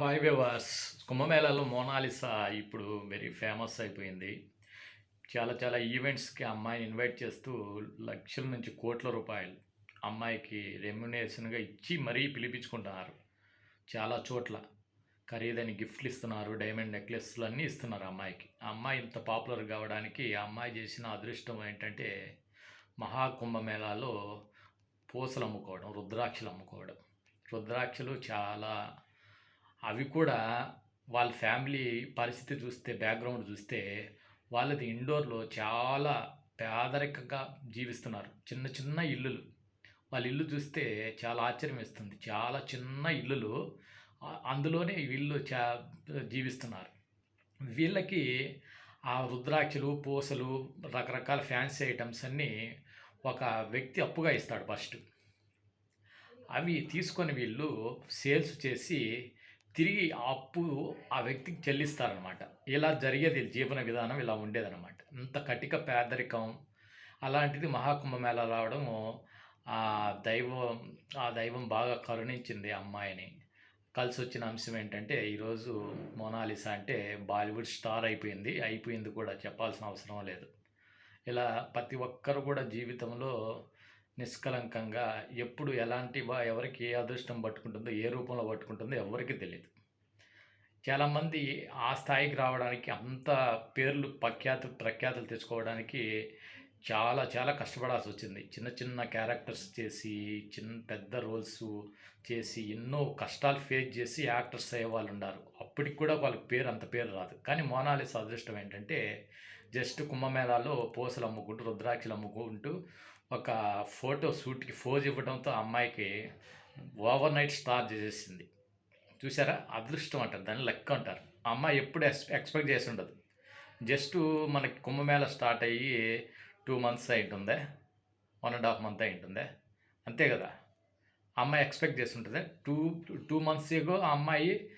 Hi వివాస్ కుంభమేళాలో మోనాలిసా ఇప్పుడు వెరీ ఫేమస్ అయిపోయింది. చాలా చాలా ఈవెంట్స్కి అమ్మాయిని ఇన్వైట్ చేస్తూ లక్షల నుంచి కోట్ల రూపాయలు అమ్మాయికి రెమ్యునేషన్గా ఇచ్చి మరీ పిలిపించుకుంటున్నారు. చాలా చోట్ల ఖరీదైన గిఫ్ట్లు ఇస్తున్నారు డైమండ్ నెక్లెస్లు అన్నీ ఇస్తున్నారు అమ్మాయికి. ఆ అమ్మాయి ఇంత పాపులర్ కావడానికి ఆ అమ్మాయి చేసిన అదృష్టం ఏంటంటే మహాకుంభమేళాలో పూసలు అమ్ముకోవడం రుద్రాక్షలు అమ్ముకోవడం. రుద్రాక్షలు చాలా అవి కూడా వాళ్ళ ఫ్యామిలీ పరిస్థితి చూస్తే బ్యాక్గ్రౌండ్ చూస్తే వాళ్ళది ఇండోర్లో చాలా పేదరికంగా జీవిస్తున్నారు. చిన్న చిన్న ఇల్లులు. వాళ్ళ ఇల్లు చూస్తే చాలా ఆశ్చర్యం వేస్తుంది. చాలా చిన్న ఇల్లులు అందులోనే వీళ్ళు చా జీవిస్తున్నారు. వీళ్ళకి ఆ రుద్రాక్షలు పూసలు రకరకాల ఫ్యాన్సీ ఐటమ్స్ అన్నీ ఒక వ్యక్తి అప్పుగా ఇస్తాడు ఫస్ట్ అవి తీసుకొని వీళ్ళు సేల్స్ చేసి తిరిగి ఆ అప్పు ఆ వ్యక్తికి చెల్లిస్తారనమాట ఇలా జరిగేది జీవన విధానం ఇలా ఉండేదన్నమాట. ఇంత కటిక పేదరికం అలాంటిది మహాకుంభమేళ రావడం ఆ దైవం ఆ దైవం బాగా కరుణించింది అమ్మాయిని. కలిసి వచ్చిన అంశం ఏంటంటే ఈరోజు మోనాలిసా అంటే బాలీవుడ్ స్టార్ అయిపోయింది అయిపోయింది కూడా చెప్పాల్సిన అవసరం లేదు. ఇలా ప్రతి ఒక్కరు కూడా జీవితంలో నిష్కలంకంగా ఎప్పుడు ఎలాంటి వా- ఎవరికి ఏ అదృష్టం పట్టుకుంటుందో ఏ రూపంలో పట్టుకుంటుందో ఎవరికి తెలియదు చాలామంది ఆ స్థాయికి రావడానికి అంత పేర్లు ప్రఖ్యాతులు ప్రఖ్యాతులు తెచ్చుకోవడానికి చాలా చాలా కష్టపడాల్సి వచ్చింది. చిన్న చిన్న క్యారెక్టర్స్ చేసి చిన్న పెద్ద రోల్స్ చేసి ఎన్నో కష్టాలు ఫేస్ చేసి యాక్టర్స్ అయ్యే వాళ్ళు ఉన్నారు. అప్పటికి కూడా వాళ్ళకి పేరు అంత పేరు రాదు. కానీ మోనాలిస్ అదృష్టం ఏంటంటే జస్ట్ కుంభమేళాలో పూసలు అమ్ముకుంటూ రుద్రాక్షలు అమ్ముకుంటూ ఒక ఫోటో షూట్కి ఫోజ్ ఇవ్వడంతో అమ్మాయికి ఓవర్ నైట్ స్టార్ చేసేసింది. చూసారా? అదృష్టం అంటారు. దాన్ని లెక్క అంటారు. అమ్మాయి ఎప్పుడు ఎక్స్పెక్ట్ చేసి ఉండదు. జస్ట్ మనకి కుంభమేళ స్టార్ట్ అయ్యి టూ మంత్స్ అయి ఉంటుందే. వన్ అండ్ హాఫ్ మంత్ అయి ఉంటుందే. అంతే కదా? అమ్మాయి ఎక్స్పెక్ట్ చేసి ఉంటుంది. టూ టూ మంత్స్ ఏగో ఆ అమ్మాయి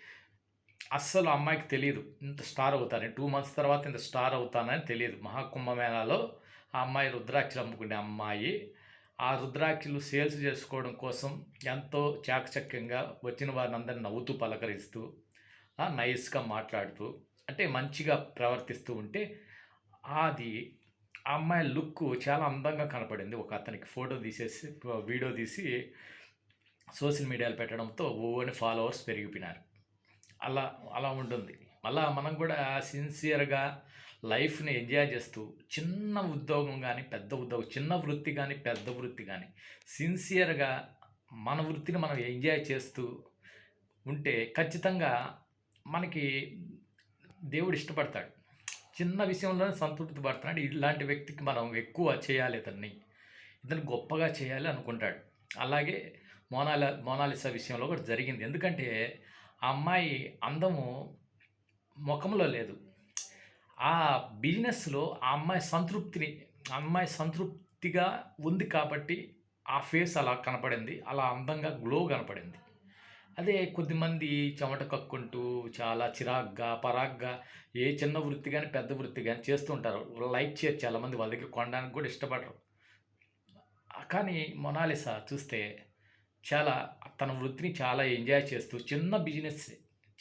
అస్సలు అమ్మాయికి తెలియదు ఇంత స్టార్ అవుతానని టూ మంత్స్ తర్వాత ఇంత స్టార్ అవుతానని తెలియదు మహాకుంభమేళాలో ఆ అమ్మాయి రుద్రాక్షలు అమ్ముకునే అమ్మాయి. ఆ రుద్రాక్షలు సేల్స్ చేసుకోవడం కోసం ఎంతో చాకచక్యంగా వచ్చిన వారిని అందరిని నవ్వుతూ పలకరిస్తూ నైస్గా మాట్లాడుతూ అంటే మంచిగా ప్రవర్తిస్తూ ఉంటే అది ఆ అమ్మాయి లుక్ చాలా అందంగా కనపడింది. ఒక అతనికి ఫోటో తీసేసి వీడియో తీసి సోషల్ మీడియాలో పెట్టడంతో ఓని ఫాలోవర్స్ పెరిగిపోయినారు. అలా అలా ఉంటుంది. మళ్ళా మనం కూడా సిన్సియర్గా లైఫ్ని ఎంజాయ్ చేస్తూ చిన్న ఉద్యోగం కానీ పెద్ద ఉద్యోగం చిన్న వృత్తి కానీ పెద్ద వృత్తి కానీ సిన్సియర్గా మన వృత్తిని మనం ఎంజాయ్ చేస్తూ ఉంటే ఖచ్చితంగా మనకి దేవుడు ఇష్టపడతాడు. చిన్న విషయంలోనే సంతృప్తి పడుతున్నాడు. ఇలాంటి వ్యక్తికి మనం ఎక్కువ చేయాలి ఇతన్ని. ఇతను గొప్పగా చేయాలి అనుకుంటాడు. అలాగే మోనాల మోనాలిసా విషయంలో కూడా జరిగింది. ఎందుకంటే ఆ అమ్మాయి అందము ముఖంలో లేదు. ఆ బిజినెస్లో ఆ అమ్మాయి సంతృప్తిని అమ్మాయి సంతృప్తిగా ఉంది కాబట్టి ఆ ఫేస్ అలా కనపడింది. అలా అందంగా గ్లో కనపడింది. అదే కొద్దిమంది చెమట కక్కుంటూ చాలా చిరాగ్గా పరాగ్గా ఏ చిన్న వృత్తి కానీ పెద్ద వృత్తి కానీ చేస్తుంటారు లైక్ చేయరు చాలామంది. వాళ్ళ దగ్గర కొనడానికి కూడా ఇష్టపడరు. కానీ మొనాలిసా చూస్తే చాలా తన వృత్తిని చాలా ఎంజాయ్ చేస్తూ చిన్న బిజినెస్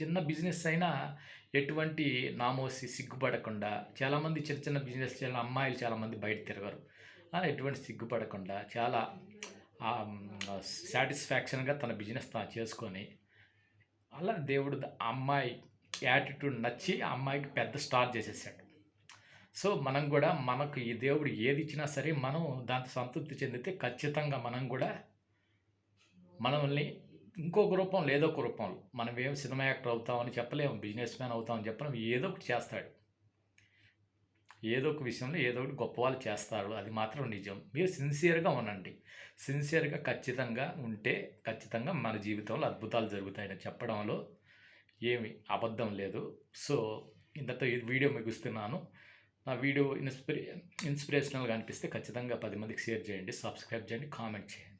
చిన్న బిజినెస్ అయినా ఎటువంటి నామోసి సిగ్గుపడకుండా చాలామంది చిన్న చిన్న బిజినెస్ చేయాలి అమ్మాయిలు చాలామంది బయట తిరగరు. ఎటువంటి సిగ్గుపడకుండా చాలా సాటిస్ఫాక్షన్గా తన బిజినెస్ తాను చేసుకొని అలా దేవుడు అమ్మాయి యాటిట్యూడ్ నచ్చి ఆ అమ్మాయికి పెద్ద స్టార్ చేసేసాడు. సో మనం కూడా మనకు ఈ దేవుడు ఏది ఇచ్చినా సరే మనం దాంతో సంతృప్తి చెందితే ఖచ్చితంగా మనం కూడా మనల్ని ఇంకొక రూపం ఏదో ఒక రూపంలో. మనం ఏం సినిమా యాక్టర్ అవుతామని చెప్పలేము బిజినెస్ మ్యాన్ అవుతామని చెప్పలేము ఏదో ఒకటి చేస్తాడు. ఏదో ఒక విషయంలో ఏదో ఒకటి గొప్ప వాళ్ళు చేస్తారు అది మాత్రం నిజం. మీరు సిన్సియర్గా ఉండండి. సిన్సియర్గా ఖచ్చితంగా ఉంటే ఖచ్చితంగా మన జీవితంలో అద్భుతాలు జరుగుతాయని చెప్పడంలో ఏమి అబద్ధం లేదు. సో ఇంతతో ఈ వీడియో ముగిస్తున్నాను. నా వీడియో ఇన్స్పిరే ఇన్స్పిరేషనల్గా అనిపిస్తే ఖచ్చితంగా పది మందికి షేర్ చేయండి సబ్స్క్రైబ్ చేయండి కామెంట్ చేయండి.